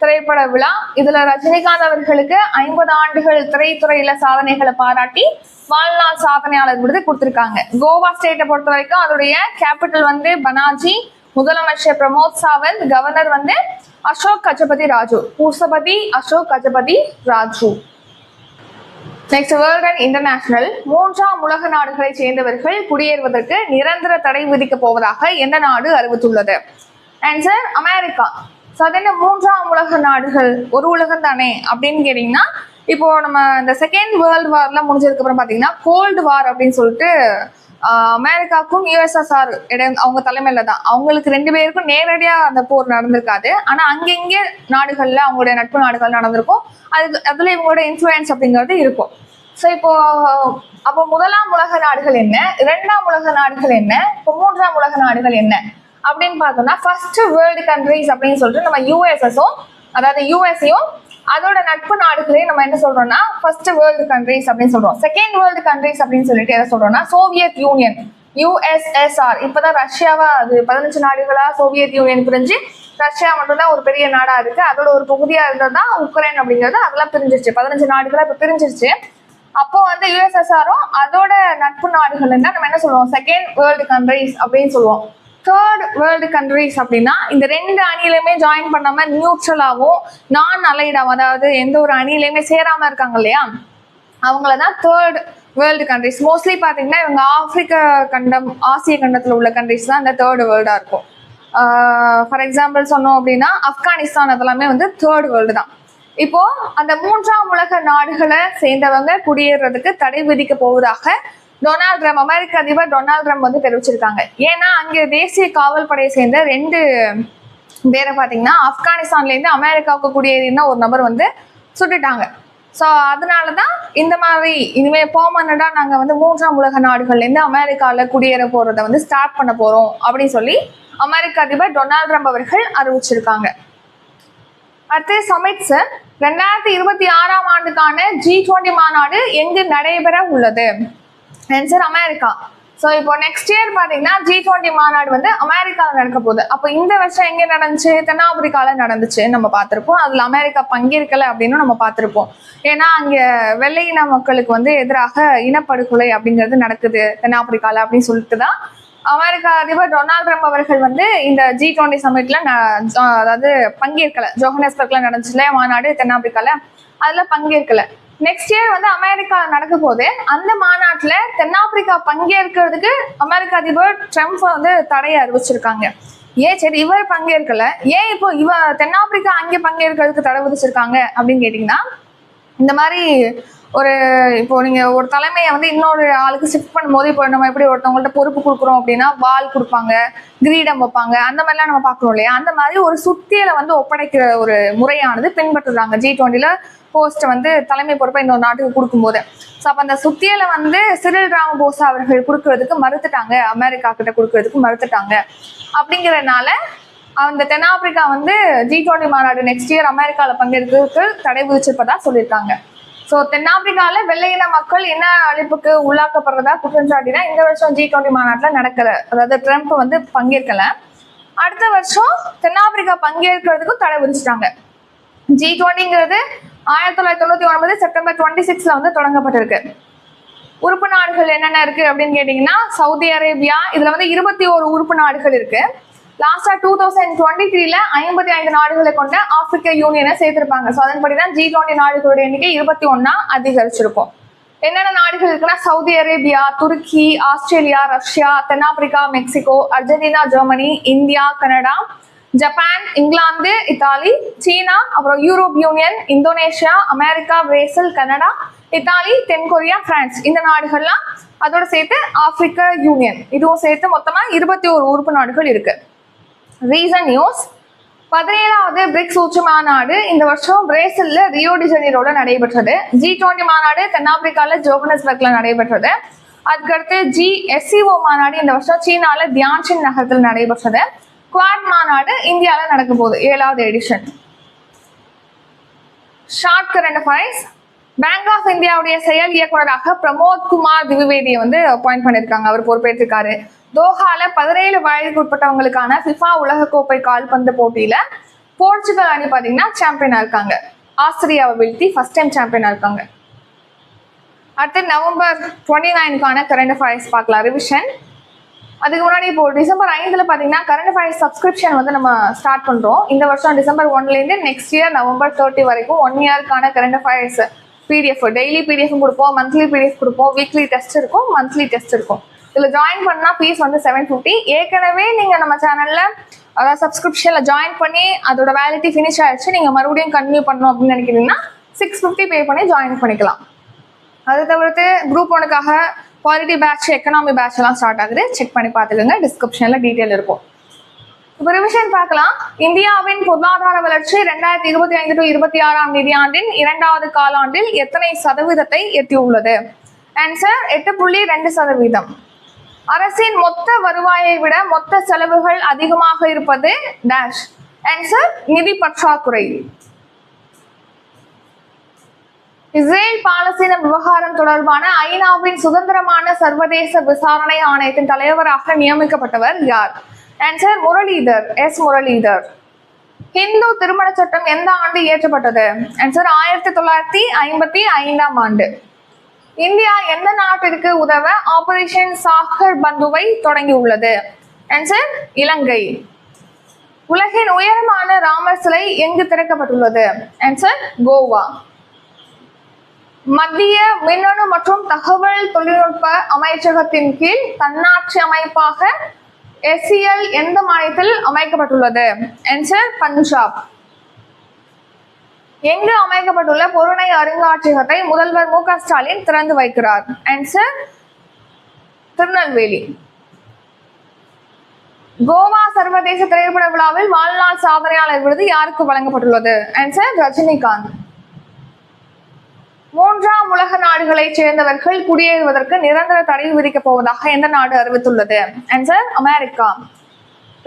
திரைப்பட விழா. இதுல ரஜினிகாந்த் அவர்களுக்கு ஐம்பது ஆண்டுகள் திரைத்துறையில சாதனைகளை பாராட்டி வாழ்நாள் சாதனையாளர் விருது கொடுத்திருக்காங்க. கோவா ஸ்டேட்டை பொறுத்த வரைக்கும் அதோடைய கேபிட்டல் வந்து பனாஜி முதலமைச்சர் பிரமோத் சாவந்த் கவர்னர் வந்து Ashok Gajapathi Raju Pusapati Ashok Gajapathi Raju. Next world and international மூன்றாம் உலக நாடுகளை சேர்ந்தவர்கள் குடியேறுவதற்கு நிரந்தர தடை விதிக்கப் போவதாக எந்த நாடு அறிவித்துள்ளது? ஆன்சர் அமெரிக்கா ஸோ அது என்ன மூன்றாம் உலக நாடுகள் ஒரு உலகம் தானே அப்படின்னு கேட்டிங்கன்னா இப்போ நம்ம இந்த செகண்ட் வேர்ல்டு வார்லாம் முடிஞ்சதுக்கு அப்புறம் கோல்டு வார் அப்படின்னு சொல்லிட்டு அமெரிக்காவுக்கும் யுஎஸ்எஸ்ஆர் இடம் அவங்க தலைமையில தான். அவங்களுக்கு ரெண்டு பேருக்கும் நேரடியா அந்த போர் நடந்திருக்காது. ஆனா அங்கங்கே நாடுகள்ல அவங்களுடைய நட்பு நாடுகள் நடந்திருக்கும். அது அதுல இவங்களோட இன்ஃப்ளூயன்ஸ் அப்படிங்கிறது இருக்கும். ஸோ இப்போ அப்போ முதலாம் உலக நாடுகள் என்ன? இரண்டாம் உலக நாடுகள் என்ன? இப்போ மூன்றாம் உலக நாடுகள் என்ன? அப்படின்னு பார்த்தோம்னா ஃபர்ஸ்ட் வேர்ல்டு கண்ட்ரிஸ் அப்படின்னு சொல்லிட்டு நம்ம யூஎஸ்எஸும் அதாவது யூஎஸ்ஐயும் அதோட நட்பு நாடுகளே நம்ம என்ன சொல்றோம்னா ஃபர்ஸ்ட் வேர்ல்டு கண்ட்ரிஸ் அப்படின்னு சொல்றோம். செகண்ட் வேர்ல்டு கண்ட்ரிஸ் அப்படின்னு சொல்லிட்டு எதை சொல்றோம்னா சோவியத் யூனியன் யூஎஸ்எஸ்ஆர் இப்பதான் ரஷ்யாவா அது பதினஞ்சு நாடுகளா சோவியத் யூனியன் பிரிஞ்சு ரஷ்யா மட்டும்தான் ஒரு பெரிய நாடா இருக்கு. அதோட ஒரு பகுதியா இருந்தது தான் உக்ரைன் அப்படிங்கிறது. அதெல்லாம் பிரிஞ்சிருச்சு. பதினஞ்சு நாடுகளா இப்ப பிரிஞ்சிருச்சு. அப்போ வந்து யூஎஸ்எஸ்ஆரும் அதோட நட்பு நாடுகள் தான் நம்ம என்ன சொல்லுவோம்? செகண்ட் வேர்ல்டு கண்ட்ரிஸ் அப்படின்னு சொல்லுவோம். தேர்ட் வேர்ல்டு கண்ட்ரிஸ் அப்படின்னா இந்த ரெண்டு அணியிலுமே ஜாயின் பண்ணாம நியூட்ரலாகவும் நான் அலைடாவும் அதாவது எந்த ஒரு அணியிலையுமே சேராம இருக்காங்க இல்லையா? அவங்கள தான் தேர்ட் வேர்ல்டு கண்ட்ரிஸ் மோஸ்ட்லி பார்த்தீங்கன்னா இவங்க ஆப்பிரிக்க கண்டம் ஆசிய கண்டத்தில் உள்ள கண்ட்ரிஸ் தான் இந்த தேர்ட் வேர்ல்டாக இருக்கும். ஃபார் எக்ஸாம்பிள் சொன்னோம் அப்படின்னா ஆப்கானிஸ்தான் அதெல்லாமே வந்து தேர்ட் வேர்ல்டு தான். இப்போ அந்த மூன்றாம் உலக நாடுகளை சேர்ந்தவங்க குடியேறதுக்கு தடை விதிக்க போவதாக டொனால்ட் ட்ரம்ப் அமெரிக்க அதிபர் டொனால்ட் ட்ரம்ப் வந்து தெரிவிச்சிருக்காங்க. ஏன்னா அங்கே தேசிய காவல் படையை சேர்ந்த ரெண்டு பேரை பார்த்தீங்கன்னா ஆப்கானிஸ்தான்லேருந்து அமெரிக்காவுக்கு குடியேறின ஒரு நபர் வந்து சுட்டுட்டாங்க. ஸோ அதனால தான் இந்த மாதிரி இனிமேல் பெர்மனண்டாக நாங்கள் வந்து மூன்றாம் உலக நாடுகள்லேருந்து அமெரிக்காவில் குடியேற போகிறத வந்து ஸ்டார்ட் பண்ண போகிறோம் அப்படின்னு சொல்லி அமெரிக்க அதிபர் டொனால்ட் ட்ரம்ப் அவர்கள் அறிவிச்சிருக்காங்க. அடுத்து சமிட்ஸ் ரெண்டாயிரத்தி இருபத்தி ஆறாம் ஆண்டுக்கான ஜி டுவெண்ட்டி மாநாடு எங்கு நடைபெற உள்ளது? Answer America. ஸோ இப்போ நெக்ஸ்ட் இயர் பார்த்தீங்கன்னா ஜி டுவெண்ட்டி மாநாடு வந்து அமெரிக்காவில் நடக்க போகுது. அப்போ இந்த வருஷம் எங்கே நடந்துச்சு? தென்னாப்பிரிக்காவில் நடந்துச்சு நம்ம பார்த்துருப்போம். அதில் அமெரிக்கா பங்கேற்கலை அப்படின்னு நம்ம பார்த்துருப்போம். ஏன்னா அங்கே வெள்ளையின மக்களுக்கு வந்து எதிராக இனப்படுகொலை அப்படிங்கிறது நடக்குது தென்னாப்பிரிக்காவில் அப்படின்னு சொல்லிட்டு தான் அமெரிக்கா அதிபர் டொனால்ட் ட்ரம்ப் அவர்கள் வந்து இந்த ஜி டுவெண்ட்டி சமிட்ல அதாவது பங்கேற்கல. ஜோஹனஸ்பர்க்ல நடந்துச்சுல மாநாடு தென்னாப்பிரிக்கால அதுல பங்கேற்கல. நெக்ஸ்ட் இயர் வந்து அமெரிக்கா நடக்க போது அந்த மாநாட்டுல தென்னாப்பிரிக்கா பங்கேற்கிறதுக்கு அமெரிக்க அதிபர் ட்ரம்ப் வந்து தடையை அறிவிச்சிருக்காங்க. ஏன் சரி இவர் பங்கேற்கல. ஏன் இப்போ இவ தென்னாப்பிரிக்கா அங்கே பங்கேற்கிறதுக்கு தடை விதிச்சிருக்காங்க அப்படின்னு கேட்டிங்கன்னா இந்த மாதிரி ஒரு இப்போ நீங்க ஒரு தலைமையை வந்து இன்னொரு ஆளுக்கு ஷிஃப்ட் பண்ணும்போது இப்போ நம்ம எப்படி ஒருத்தவங்கள்ட்ட பொறுப்பு கொடுக்குறோம் அப்படின்னா வால் கொடுப்பாங்க கிரீடம் வைப்பாங்க அந்த மாதிரிலாம் நம்ம பார்க்குறோம் இல்லையா? அந்த மாதிரி ஒரு சுத்தியில வந்து ஒப்படைக்கிற ஒரு முறையானது பின்பற்றுறாங்க. ஜி டுவெண்ட்டில போஸ்ட் வந்து தலைமை பொறுப்பை இன்னொரு நாட்டுக்கு கொடுக்கும்போது. ஸோ அப்போ அந்த சுத்தியலை வந்து சிறில் ராமபோசா அவர்கள் கொடுக்கறதுக்கு மறுத்துட்டாங்க. அமெரிக்கா கிட்ட கொடுக்கறதுக்கு மறுத்துட்டாங்க. அப்படிங்கிறதுனால அந்த தென்னாப்பிரிக்கா வந்து ஜி டுவெண்ட்டி மாநாடு நெக்ஸ்ட் இயர் அமெரிக்காவில் பங்கேற்கிறதுக்கு தடை விதிச்சிருப்பதா சொல்லியிருக்காங்க. ஸோ தென்னாப்பிரிக்காவில் வெள்ளையின மக்கள் என்ன அழிப்புக்கு உள்ளாக்கப்படுறதா குற்றஞ்சாட்டினா இந்த வருஷம் ஜி டுவெண்ட்டி மாநாட்டில் நடக்கல. அதாவது ட்ரம்ப் வந்து பங்கேற்கல. அடுத்த வருஷம் தென்னாப்பிரிக்கா பங்கேற்கிறதுக்கும் தடை விதிச்சிட்டாங்க. ஜி டுவெண்ட்டிங்கிறது ஆயிரத்தி தொள்ளாயிரத்தி தொண்ணூற்றி ஒன்பது செப்டம்பர் டுவெண்ட்டி சிக்ஸில் வந்து தொடங்கப்பட்டிருக்கு. உறுப்பு நாடுகள் என்னென்ன இருக்கு அப்படின்னு கேட்டீங்கன்னா சவுதி அரேபியா இதுல வந்து இருபத்தி ஒரு உறுப்பு நாடுகள் இருக்கு. லாஸ்டா டூ தௌசண்ட் டுவெண்ட்டி த்ரீல ஐம்பத்தி ஐந்து நாடுகளை கொண்ட ஆப்பிரிக்க யூனியனை சேர்த்திருப்பாங்க. ஸோ அதன்படி தான் ஜி டுவெண்ட்டி நாடுகளுடைய எண்ணிக்கை இருபத்தி ஒன்னா அதிகரிச்சிருக்கும். என்னென்ன நாடுகள் இருக்குன்னா சவுதி அரேபியா துருக்கி ஆஸ்திரேலியா ரஷ்யா தென்னாப்பிரிக்கா Mexico Argentina Germany India Canada Japan England Italy China அப்புறம் Europe union Indonesia America Brazil Canada Italy தென்கொரியா பிரான்ஸ். இந்த நாடுகள்லாம் அதோட சேர்த்து ஆப்பிரிக்க யூனியன். இதுவும் சேர்த்து மொத்தமா இருபத்தி ஒரு உறுப்பு நாடுகள் இருக்கு. ரீசன் நியூஸ் பதினேழாவது பிரிக்ஸ் உச்சி மாநாடு இந்த வருஷம் பிரேசில்ல ரியோ டி நடைபெற்றது. ஜி டுவெண்ட்டி மாநாடு தென்னாப்பிரிக்கால ஜோகனஸ்பர்க்ல நடைபெற்றது. அதுக்கடுத்து ஜி எஸ்சிஓ மாநாடு இந்த வருஷம் சீனால தியான்சின் நகரத்தில் நடைபெற்றது. குவாட் மாநாடு இந்தியால நடக்க போகுது ஏழாவது edition short current affairs bank of இந்தியாவுடைய செயல் இயக்குனராக பிரமோத் குமார் திவிவேதியை வந்து அப்பாயிண்ட் பண்ணியிருக்காங்க. அவர் பொறுப்பேற்றிருக்காரு. தோஹால பதினேழு வயதுக்கு உட்பட்டவங்களுக்கான ஃபிஃபா உலகக்கோப்பை கால்பந்து போட்டியில போர்ச்சுகல் அணி பார்த்தீங்கன்னா சாம்பியனா இருக்காங்க. ஆஸ்திரியாவை வீழ்த்தி ஃபர்ஸ்ட் டைம் சாம்பியனா இருக்காங்க. அடுத்து நவம்பர் டுவெண்ட்டி நைனுக்கான கரண்ட் அஃபேர்ஸ் பார்க்கலாம். ரிவிஷன் அதுக்கு முன்னாடி இப்போ டிசம்பர் ஐந்துல பாத்தீங்கன்னா கரண்ட் அஃபேர்ஸ் சப்ஸ்கிரிப்ஷன் வந்து நம்ம ஸ்டார்ட் பண்றோம். இந்த வருஷம் டிசம்பர் ஒன்ல இருந்து நெக்ஸ்ட் இயர் நவம்பர் தேர்ட்டி வரைக்கும் one இயர்க்கான current affairs PDF daily PDF கொடுப்போம் மந்த்லி பிடிஎஃப் கொடுப்போம் வீக்லி டெஸ்ட் இருக்கும் மந்த்லி டெஸ்ட் இருக்கும். இதுல ஜாயின் பண்ணா ஃபீஸ் வந்து செவன் ஃபிஃப்டி ஏற்கனவே நீங்க நம்ம சேனல்ல அதாவது சப்ஸ்கிரிப்ஷன்ல ஜாயின் பண்ணி அதோட வேலிட்டி ஃபினிஷ் ஆயிடுச்சு நீங்க மறுபடியும் கண்டினியூ பண்ணணும் அப்படின்னு நினைக்கிறீங்கன்னா சிக்ஸ் ஃபிஃப்டி பே பண்ணி ஜாயின் பண்ணிக்கலாம். அது தவிர்த்து குரூப் ஒனுக்காக குவாலிட்டி பேட்ச் எக்கனாமி பேட்ச் எல்லாம் ஸ்டார்ட் ஆகுது. செக் பண்ணி பார்த்துக்கோங்க. டிஸ்கிரிப்ஷனில் டீட்டெயில் இருக்கும். இப்போ ரிவிஷன் பார்க்கலாம். இந்தியாவின் பொருளாதார வளர்ச்சி ரெண்டாயிரத்தி இருபத்தி ஐந்து டு இருபத்தி ஆறாம் நிதியாண்டின் இரண்டாவது காலாண்டில் எத்தனை சதவீதத்தை எட்டியுள்ளது? ஆன்சர் எட்டு புள்ளி ரெண்டு சதவீதம். அரசின் மொத்த வருவாயை விட மொத்த செலவுகள் அதிகமாக இருப்பது டேஷ் ஆன்சர் நிதி பற்றாக்குறை. இஸ்ரேல் பாலஸ்தீன விவகாரம் தொடர்பான ஐநாவின் சுதந்திரமான சர்வதேச விசாரணை ஆணையத்தின் தலைவராக நியமிக்கப்பட்டவர் யார்? Answer Muralidhar S Muralidhar. Hindu திருமண சட்டம் எந்த ஆண்டு இயற்றப்பட்டது? ஆன்சர் ஆயிரத்தி தொள்ளாயிரத்தி ஐம்பத்தி ஐந்தாம் ஆண்டு. இந்தியா எந்த நாட்டிற்கு உதவ ஆபரேஷன் சாகர் பந்துவை தொடங்கியுள்ளது? ஆன்சர் இலங்கை. உலகின் உயரமான ராமர் சிலை எங்கு திறக்கப்பட்டுள்ளது? ஆன்சர் கோவா. மத்திய மின்னணு மற்றும் தகவல் தொழில்நுட்ப அமைச்சகத்தின் கீழ் தன்னாட்சி அமைப்பாக எஸ்சிஎல் எந்த மாநிலத்தில் அமைக்கப்பட்டுள்ளது? ஆன்சர் பஞ்சாப். எங்கு அமைக்கப்பட்டுள்ள பொருணை அருங்காட்சியகத்தை முதல்வர் மு ஸ்டாலின் திறந்து வைக்கிறார்? ஆன்சர் திருநெல்வேலி. கோவா சர்வதேச திரைப்பட விழாவில் வாழ்நாள் சாதனையாளர் விருது யாருக்கு வழங்கப்பட்டுள்ளது? ஆன்சர் ரஜினிகாந்த். மூன்றாம் உலக நாடுகளைச் சேர்ந்தவர்கள் குடியேறுவதற்கு நிரந்தர தடை விதிக்கப் போவதாக எந்த நாடு அறிவித்துள்ளது? Answer America.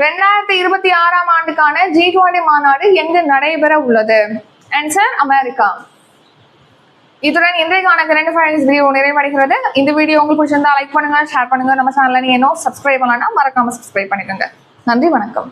ரெண்டாயிரத்தி இருபத்தி ஆறாம் ஆண்டுக்கான ஜி டுவெண்டி மாநாடு எங்கு நடைபெற உள்ளது? Answer America. இத்துடன் இன்றைக்கான கரண்ட் ஃபைனல்ஸ் வீடியோ நிறைவடைகிறது. இந்த வீடியோ உங்களுக்கு பிடிச்சிருந்தா லைக் பண்ணுங்க ஷேர் பண்ணுங்க. நம்ம சேனல்ல நீ இன்னும் சப்ஸ்கிரைப் பண்ணலன்னா மறக்காம சப்ஸ்கிரைப் பண்ணிக்கோங்க. நன்றி வணக்கம்.